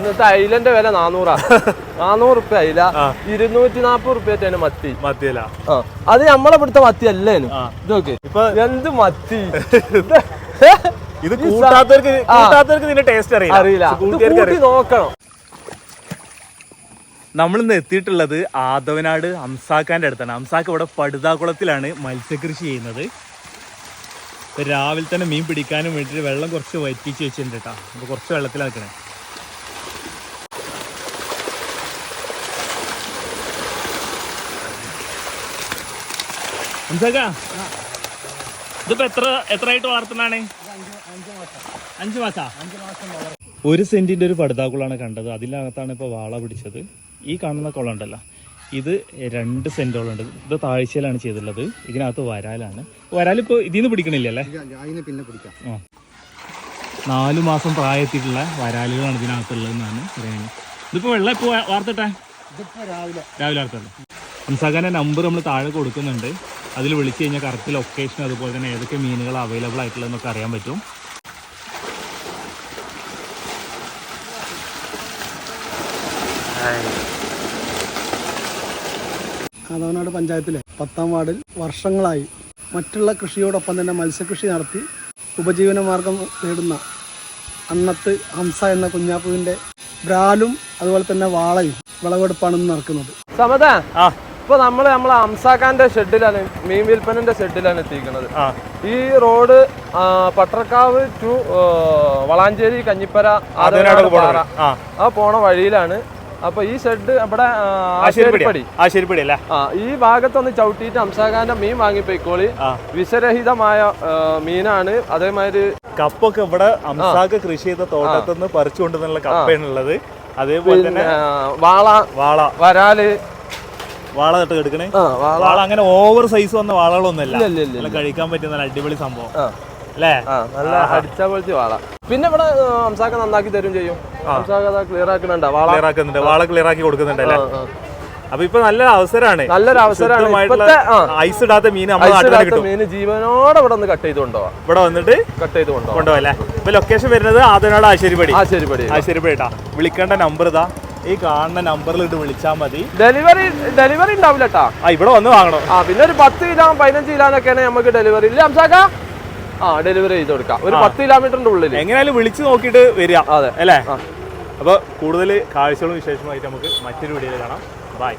ഇന്നത്തെ അയിലന്റെ വില നാനൂറാ നാനൂറ് റുപ്യ അയില. ഇരുന്നൂറ്റി നാപ്പത് റുപ്യ മത്തി. മത്തിയല്ല അത് നമ്മളെ ഇവിടുത്തെ മത്തി അല്ലേനു. ഇതൊക്കെ ഇപ്പൊ എന്ത് മത്തി? ഇത് കൂട്ടാത്തവർക്ക് കൂട്ടാത്തവർക്ക് ഇതിന്റെ ടേസ്റ്റ് അറിയില്ല. അറിയില്ല. നോക്കണം. നമ്മൾ ഇന്ന് എത്തിയിട്ടുള്ളത് ആദവനാട് അംസാക്കാന്റെ അടുത്താണ്. അംസാക്ക് ഇവിടെ പടുതാകുളത്തിലാണ് മത്സ്യകൃഷി ചെയ്യുന്നത്. രാവിലെ തന്നെ മീൻ പിടിക്കാനും വേണ്ടിയിട്ട് വെള്ളം കുറച്ച് വറ്റിച്ച് വെച്ചിട്ടുണ്ട് കേട്ടോ കുറച്ച് വെള്ളത്തിലാക്കണേ. ഇതിപ്പോ എത്ര എത്രയായിട്ട് വളർത്തുന്നതാണ്? അഞ്ചു മാസാ ഒരു സെന്റിന്റെ ഒരു പടുതാക്കുളാണ് കണ്ടത്. അതിനകത്താണ് ഇപ്പോൾ വാള പിടിച്ചത്. ഈ കാണുന്ന കുളം ഉണ്ടല്ലോ. ഇത് രണ്ട് സെന്റോളം ഉണ്ട് ഇത് താഴ്ചയിലാണ് ചെയ്തിട്ടുള്ളത്. ഇതിനകത്ത് വരാലാണ്. വരാലിപ്പോ ഇതിന്ന് ഇതിൽ നിന്ന് പിടിക്കണില്ലല്ലേ അതിന് പിന്നെ പിടിക്കാം. നാലു മാസം പ്രായത്തിട്ടുള്ള വരാലുകളാണ് ഇതിനകത്തുള്ളതെന്നാണ് പറയുന്നത്. ഇതിപ്പോ വെള്ളം ഇപ്പോൾ വാർത്തട്ടെ? ഇതിപ്പോ രാവിലെ. രാവിലെ വാർത്തല്ലോ ഹംസാഖാന്റെ നമ്പർ നമ്മൾ താഴെ കൊടുക്കുന്നുണ്ട്. അതിൽ വിളിച്ചു കഴിഞ്ഞാൽ കറക്റ്റ് ലൊക്കേഷൻ അതുപോലെ തന്നെ ഏതൊക്കെ മീനുകൾ അവൈലബിൾ ആയിട്ടുള്ളതെന്നൊക്കെ അറിയാൻ പറ്റും. കാതവനാട് പഞ്ചായത്തിലെ പത്താം വാർഡിൽ വർഷങ്ങളായി മറ്റുള്ള കൃഷിയോടൊപ്പം തന്നെ മത്സ്യകൃഷി നടത്തി ഉപജീവന മാർഗം നേടുന്ന അന്നത്ത് ഹംസ എന്ന കുഞ്ഞാപ്പുവിന്റെ ബ്രാലും അതുപോലെ തന്നെ വാളയും വിളവെടുപ്പാണ് നടക്കുന്നത്. സമത. ഇപ്പൊ നമ്മൾ നമ്മളെ അംസാഖാന്റെ ഷെഡിലാണ് മീൻ വിൽപ്പനന്റെ ഷെഡിലാണ് എത്തിക്കുന്നത് ഈ റോഡ് പട്ടർക്കാവ് ടു വളാഞ്ചേരി കഞ്ഞിപ്പര പാറ. ആ. പോണ വഴിയിലാണ്. അപ്പൊ ഈ ഷെഡ് ഇവിടെ ആശേരിപ്പടി. അല്ലേ? ആ ഈ ഭാഗത്തൊന്ന് ചവിട്ടിയിട്ട് അംസാഖാന്റെ മീൻ വാങ്ങിപ്പോയിക്കോളി. വിഷരഹിതമായ മീനാണ്. അതേമാതിരി കപ്പൊക്കെ ഇവിടെ അംസാഖ് കൃഷി ചെയ്ത തോട്ടത്തിൽ നിന്ന് പറിച്ചു കപ്പയാണുള്ളത്. അതേപോലെ തന്നെ വാള വാള. വരാൽ വാള തൊട്ട് എടുക്കണേ വാള അങ്ങനെ ഓവർ സൈസ് വന്ന വാളകളൊന്നുമല്ല. കഴിക്കാൻ പറ്റിയ നല്ല അടിപൊളി സംഭവം. അല്ലേ? നല്ല അടിച്ച പോലത്തെ വാള. പിന്നെ ഇവിടെ ഹംസാക്ക നന്നാക്കി തരും ചെയ്യും. അംസാക്ക ക്ലിയർ ആക്കുന്നുണ്ട്. വാള ക്ലിയർ ആക്കുന്നുണ്ട് വാള ക്ലിയർ ആക്കി കൊടുക്കുന്നുണ്ട് അല്ലേ. അപ്പൊ ഇപ്പൊ നല്ല അവസരമാണ് നല്ലൊരു അവസരമാണ് ഐസ് ഇടാത്ത മീൻ മീന് ജീവനോടെ ഇവിടെ വന്ന് കട്ട് ചെയ്ത് കൊണ്ടുപോവാം. ഇവിടെ വന്നിട്ട് കട്ട് ചെയ്ത് കൊണ്ടോ കൊണ്ടുപോകല്ലേ ഇപ്പൊ ലൊക്കേഷൻ വരുന്നത് ആദ്യനാട് ആശേരിപ്പടി ആ ശരി പടി ആശേരിപ്പടി വിളിക്കേണ്ട നമ്പർ ഇതാ. ഈ കാണുന്ന നമ്പറിൽ ഇട്ട് വിളിച്ചാൽ മതി. ഡെലിവറി ഡെലിവറി ഉണ്ടാവില്ല കേട്ടാ ആ ഇവിടെ വന്ന് വാങ്ങണം. ആ പിന്നെ ഒരു പത്ത് കിലോ പതിനഞ്ച് കിലോനൊക്കെയാണ് നമുക്ക് ഡെലിവറി ഇല്ല അംസാക്ക? ആ ഡെലിവറി ചെയ്ത് കൊടുക്കാം. ഒരു പത്ത് കിലോമീറ്ററിന്റെ ഉള്ളിൽ എങ്ങനെയാലും വിളിച്ച് നോക്കിയിട്ട് വരിക. അതെ. അല്ലേ? അപ്പോൾ അപ്പൊ കൂടുതൽ കാഴ്ചകളും വിശേഷമായിട്ട് നമുക്ക് മറ്റൊരു വീഡിയോയിൽ കാണാം. ബൈ